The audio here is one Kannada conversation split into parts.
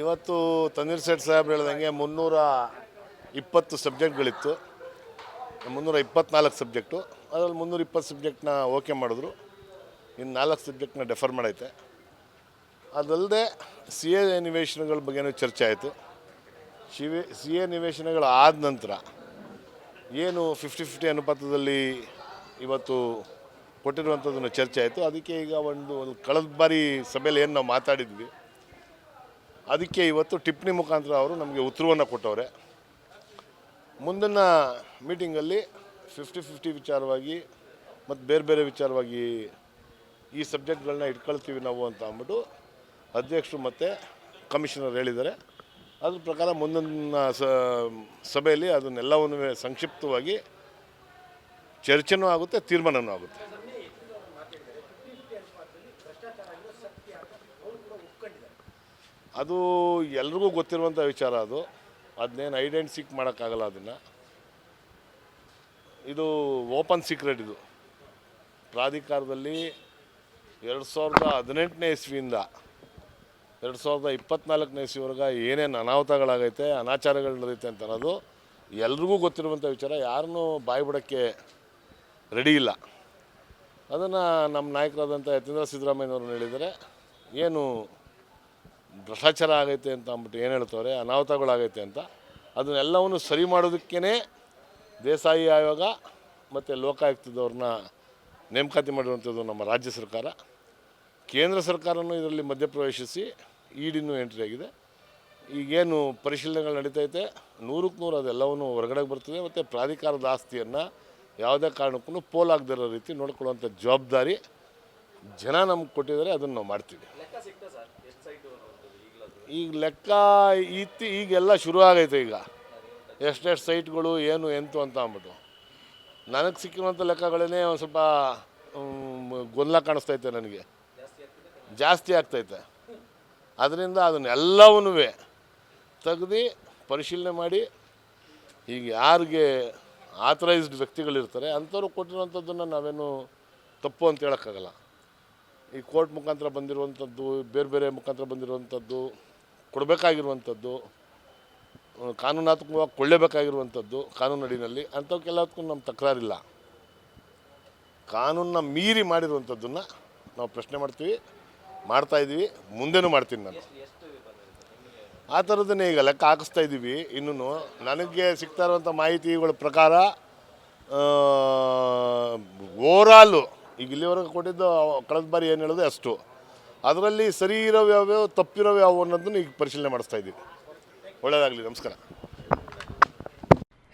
ಇವತ್ತು ತನ್ನೀರ್ ತನ್ವೀರ್ ಸೇಠ್ ಸಾಹೇಬ್ ಹೇಳ್ದಂಗೆ ಮುನ್ನೂರ ಇಪ್ಪತ್ತು ಸಬ್ಜೆಕ್ಟ್ಗಳಿತ್ತು. ಮುನ್ನೂರ ಇಪ್ಪತ್ನಾಲ್ಕು ಸಬ್ಜೆಕ್ಟು. ಅದರಲ್ಲಿ ಮುನ್ನೂರ ಇಪ್ಪತ್ತು ಸಬ್ಜೆಕ್ಟ್ನ ಓಕೆ ಮಾಡಿದ್ರು. ಇನ್ನು ನಾಲ್ಕು ಸಬ್ಜೆಕ್ಟ್ನ ಡೆಫರ್ ಮಾಡೈತೆ. ಅದಲ್ಲದೆ ಸಿ ಎ ನಿವೇಶನಗಳ ಬಗ್ಗೆನೂ ಚರ್ಚೆ ಆಯಿತು. ಶಿವೆ ಸಿ ಎ ನಿವೇಶನಗಳು ಆದ ನಂತರ ಏನು ಫಿಫ್ಟಿ ಫಿಫ್ಟಿ ಅನುಪಾತದಲ್ಲಿ ಇವತ್ತು ಕೊಟ್ಟಿರುವಂಥದ್ದನ್ನು ಚರ್ಚೆ ಆಯಿತು. ಅದಕ್ಕೆ ಈಗ ಒಂದು ಒಂದು ಕಳೆದ ಬಾರಿ ಸಭೆಯಲ್ಲಿ ಏನು ನಾವು ಮಾತಾಡಿದ್ವಿ, ಅದಕ್ಕೆ ಇವತ್ತು ಟಿಪ್ಪಣಿ ಮುಖಾಂತರ ಅವರು ನಮಗೆ ಉತ್ತರವನ್ನು ಕೊಟ್ಟವ್ರೆ. ಮುಂದಿನ ಮೀಟಿಂಗಲ್ಲಿ ಫಿಫ್ಟಿ ಫಿಫ್ಟಿ ವಿಚಾರವಾಗಿ ಮತ್ತು ಬೇರೆ ಬೇರೆ ವಿಚಾರವಾಗಿ ಈ ಸಬ್ಜೆಕ್ಟ್ಗಳನ್ನ ಇಟ್ಕೊಳ್ತೀವಿ ನಾವು ಅಂತ ಅಂದ್ಬಿಟ್ಟು ಅಧ್ಯಕ್ಷರು ಮತ್ತು ಕಮಿಷನರ್ ಹೇಳಿದ್ದಾರೆ. ಅದ್ರ ಪ್ರಕಾರ ಮುಂದಿನ ಸಭೆಯಲ್ಲಿ ಅದನ್ನೆಲ್ಲವನ್ನೂ ಸಂಕ್ಷಿಪ್ತವಾಗಿ ಚರ್ಚೆನೂ ಆಗುತ್ತೆ ತೀರ್ಮಾನವೂ ಆಗುತ್ತೆ. ಅದು ಎಲ್ರಿಗೂ ಗೊತ್ತಿರುವಂಥ ವಿಚಾರ ಅದು. ಅದನ್ನೇನು ಐಡೆಂಟಿಫಿಕ್ ಮಾಡೋಕ್ಕಾಗಲ್ಲ ಅದನ್ನು. ಇದು ಓಪನ್ ಸೀಕ್ರೆಟ್ ಇದು. ಪ್ರಾಧಿಕಾರದಲ್ಲಿ ಎರಡು ಸಾವಿರದ ಹದಿನೆಂಟನೇ ಇಸ್ವಿಯಿಂದ ಎರಡು ಸಾವಿರದ ಇಪ್ಪತ್ನಾಲ್ಕನೇ ಇಸ್ವಿವರೆಗೆ ಏನೇನು ಅನಾಹುತಗಳಾಗೈತೆ, ಅನಾಚಾರಗಳು ನಡೆಯುತ್ತೆ ಅಂತ ಅನ್ನೋದು ಎಲ್ರಿಗೂ ಗೊತ್ತಿರುವಂಥ ವಿಚಾರ. ಯಾರನ್ನೂ ಬಾಯಿ ಬಿಡೋಕ್ಕೆ ರೆಡಿ ಇಲ್ಲ. ಅದನ್ನು ನಮ್ಮ ನಾಯಕರಾದಂಥ ಯತೀಂದ್ರ ಸಿದ್ದರಾಮಯ್ಯನವ್ರನ್ನ ಹೇಳಿದರೆ ಏನು ಭ್ರಷ್ಟಾಚಾರ ಆಗೈತೆ ಅಂತ ಅಂದ್ಬಿಟ್ಟು ಏನು ಹೇಳ್ತವ್ರೆ? ಅನಾಹುತಗಳಾಗೈತೆ ಅಂತ. ಅದನ್ನೆಲ್ಲವನ್ನು ಸರಿ ಮಾಡೋದಕ್ಕೇ ದೇಸಾಯಿ ಆಯೋಗ ಮತ್ತು ಲೋಕಾಯುಕ್ತದವ್ರನ್ನ ನೇಮಕಾತಿ ಮಾಡಿರುವಂಥದ್ದು ನಮ್ಮ ರಾಜ್ಯ ಸರ್ಕಾರ. ಕೇಂದ್ರ ಸರ್ಕಾರನೂ ಇದರಲ್ಲಿ ಮಧ್ಯಪ್ರವೇಶಿಸಿ ಈಡಿನೂ ಎಂಟ್ರಿ ಆಗಿದೆ. ಈಗೇನು ಪರಿಶೀಲನೆಗಳು ನಡೀತೈತೆ ನೂರಕ್ಕೆ ನೂರು ಅದೆಲ್ಲವನ್ನು ಹೊರಗಡೆ ಬರ್ತದೆ. ಮತ್ತು ಪ್ರಾಧಿಕಾರದ ಆಸ್ತಿಯನ್ನು ಯಾವುದೇ ಕಾರಣಕ್ಕೂ ಪೋಲಾಗದಿರೋ ರೀತಿ ನೋಡ್ಕೊಳ್ಳುವಂಥ ಜವಾಬ್ದಾರಿ ಜನ ನಮ್ಗೆ ಕೊಟ್ಟಿದ್ದಾರೆ. ಅದನ್ನು ನಾವು ಮಾಡ್ತೀವಿ. ಈಗ ಲೆಕ್ಕ ಇತ್ತು ಈಗೆಲ್ಲ ಶುರು ಆಗೈತೆ ಈಗ. ಎಷ್ಟೆಷ್ಟು ಸೈಟ್ಗಳು ಏನು ಎಂತು ಅಂತ ಅಂದ್ಬಿಟ್ಟು. ನನಗೆ ಸಿಕ್ಕಿರುವಂಥ ಲೆಕ್ಕಗಳೇ ಒಂದು ಸ್ವಲ್ಪ ಗೊಂದಲ ಕಾಣಿಸ್ತೈತೆ ನನಗೆ. ಜಾಸ್ತಿ ಆಗ್ತೈತೆ. ಅದರಿಂದ ಅದನ್ನೆಲ್ಲವನ್ನೂ ತೆಗ್ದು ಪರಿಶೀಲನೆ ಮಾಡಿ ಈಗ ಯಾರಿಗೆ ಆಥರೈಸ್ಡ್ ವ್ಯಕ್ತಿಗಳಿರ್ತಾರೆ ಅಂಥವ್ರು ಕೊಟ್ಟಿರುವಂಥದ್ದನ್ನು ನಾವೇನು ತಪ್ಪು ಅಂತ ಹೇಳೋಕ್ಕಾಗಲ್ಲ. ಈ ಕೋರ್ಟ್ ಮುಖಾಂತರ ಬಂದಿರುವಂಥದ್ದು, ಬೇರೆ ಬೇರೆ ಮುಖಾಂತರ ಬಂದಿರುವಂಥದ್ದು ಕೊಡಬೇಕಾಗಿರುವಂಥದ್ದು ಕಾನೂನಾತ್ಮಕವಾಗಿ ಕೊಳ್ಳೇಬೇಕಾಗಿರುವಂಥದ್ದು ಕಾನೂನು ಅಡಿನಲ್ಲಿ ಅಂಥವಕ್ಕೆಲ್ಲದಕ್ಕೂ ನಮ್ಮ ತಕರಾರಿಲ್ಲ. ಕಾನೂನನ್ನ ಮೀರಿ ಮಾಡಿರುವಂಥದ್ದನ್ನು ನಾವು ಪ್ರಶ್ನೆ ಮಾಡ್ತೀವಿ ಮಾಡ್ತಾಯಿದ್ದೀವಿ ಮುಂದೆನೂ ಮಾಡ್ತೀನಿ ನಾನು. ಆ ಥರದನ್ನೇ ಈಗ ಲೆಕ್ಕ ಹಾಕಿಸ್ತಾ ಇದ್ದೀವಿ. ಇನ್ನೂ ನನಗೆ ಸಿಗ್ತಾ ಇರುವಂಥ ಮಾಹಿತಿಗಳ ಪ್ರಕಾರ ಓವರಾಲು ಈಗ ಇಲ್ಲಿವರೆಗೂ ಕೊಟ್ಟಿದ್ದು, ಕಳೆದ ಬಾರಿ ಏನು ಹೇಳೋದು, ಅಷ್ಟು. ಅದರಲ್ಲಿ ಸರಿ ಇರೋವು ಯಾವ್ಯಾವ ತಪ್ಪಿರೋವು ಯಾವುವು ಅನ್ನೋದನ್ನು ಈಗ ಪರಿಶೀಲನೆ ಮಾಡಿಸ್ತಾ ಇದ್ದೀವಿ. ಒಳ್ಳೆಯದಾಗಲಿ ನಮಸ್ಕಾರ.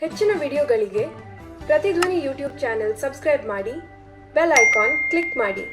ಹೆಚ್ಚಿನ ವಿಡಿಯೋಗಳಿಗೆ ಪ್ರತಿಧ್ವನಿ ಯೂಟ್ಯೂಬ್ ಚಾನೆಲ್ ಸಬ್ಸ್ಕ್ರೈಬ್ ಮಾಡಿ, ಬೆಲ್ ಐಕಾನ್ ಕ್ಲಿಕ್ ಮಾಡಿ.